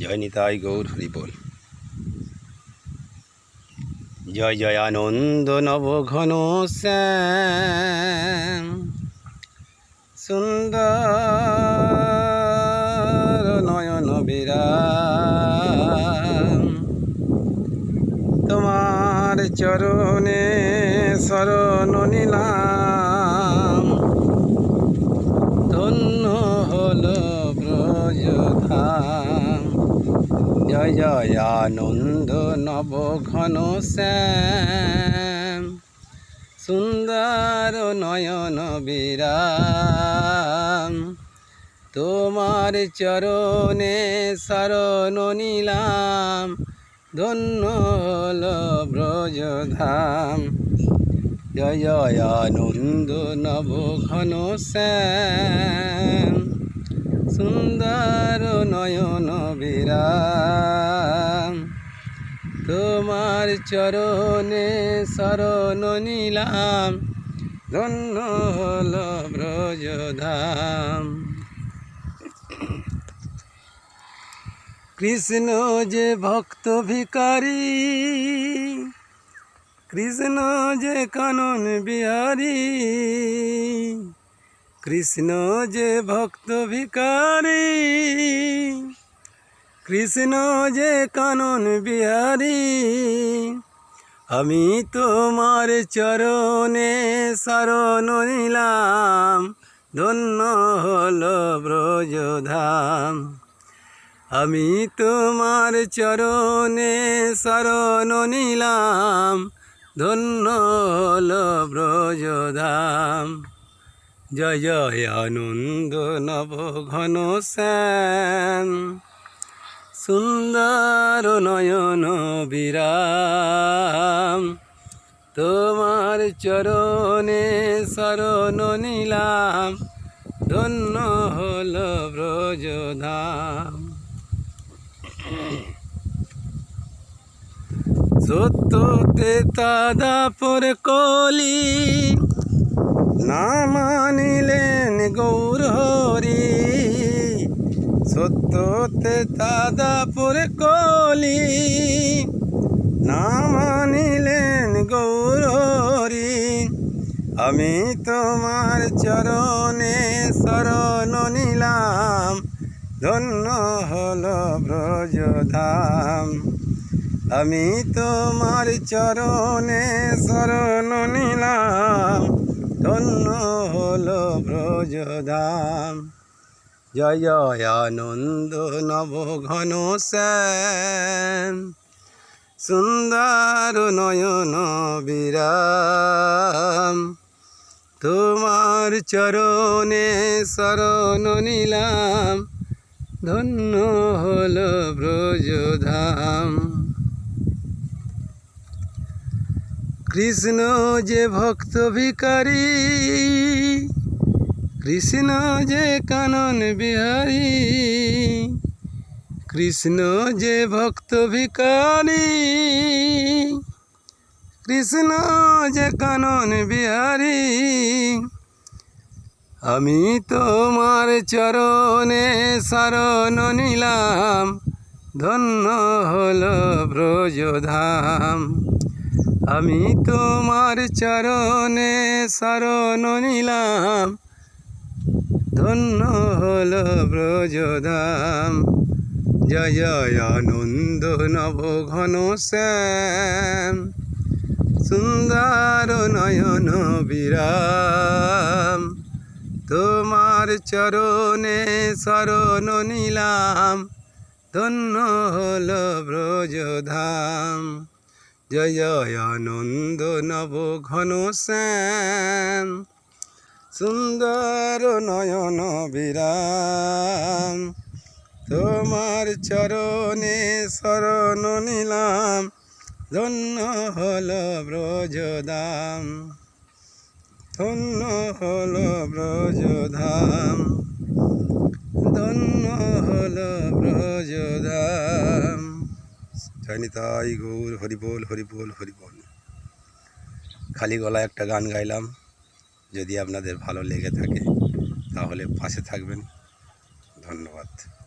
জয় নিতাই গৌর হরি বল জয় জয় আনন্দ নব ঘন সুন্দর নয়ন বিরাম। তোমার চরণে শরণ নিলাম। ধন্য হল ব্রজধাম জয় জয় আনন্দ নব ঘন শ্যাম। সুন্দর নয়ন বিরাম। তোমার চরণে শরণ নিলাম। ধন্য হল ব্রজধাম। জয় জয় আনন্দ নব ঘন শ্যাম। সুন্দর নয়ন বিরাম। তোমার চরণে শরণ নিলাম, ধন্য হল ব্রজধাম। কৃষ্ণ যে ভক্ত ভিকারী কৃষ্ণ যে কানন বিহারী কৃষ্ণ যে ভক্ত ভিকারী কৃষ্ণ যে কানন বিহারী, আমি তোমার চরণে শরণ নিলাম, ধন্য হল ব্রজধাম। আমি তোমার চরণে শরণ নিলাম, ধন্য হল ব্রজধাম। জয় জয় আনন্দ নব ঘন শ্যাম। সুন্দর নয়ন বিরাম। তোমার চরণে শরণ নিলাম। ধন্য হল ব্রজধাম। সত্যতে তাদাপর কলি না মানিলেন গৌর হরি সত্যতে দাদাপুর কলি। না মানিলেন গৌর হরি আমি তোমার চরণে শরণ নিলাম। ধন্য হল ব্রজধাম। আমি তোমার চরণে শরণ নিলাম। ধন্য হল ব্রজধাম। জয় জয় আনন্দ নব ঘন শ্যাম। সুন্দর নয়ন বিরাম। তোমার চরণে শরণ নিলাম। ধন্য হল ব্রজধাম। কৃষ্ণ যে ভক্ত ভিকারী কৃষ্ণ যে কানন বিহারী, কৃষ্ণ যে ভক্ত ভিকারী কৃষ্ণ যে কানন বিহারী। আমি তোমার চরণে শরণ নিলাম, ধন্য হল ব্রজধাম। আমি তোমার চরণে শরণ নিলাম। ধন্য হল ব্রজধাম। জয় জয়, আনন্দ, নব ঘন শ্যাম। সুন্দর নয়ন বিরাম। তোমার চরণে শরণ নিলাম। ধন্য হল ব্রজধাম। জয় জয় আনন্দ নব ঘন শ্যাম সুন্দর নয়ন বিরাম। তোমার চরণে শরণ নিলাম, ধন্য হল ব্রজধাম। ধন্য হল ব্রজধাম, ধন্য হল ব্রজধাম। নিতাই গৌর হরিবোল হরিবোল হরিবোল। খালি গলায় একটা গান গাইলাম, যদি আপনাদের ভালো লেগে থাকে, তাহলে পাশে থাকবেন। ধন্যবাদ।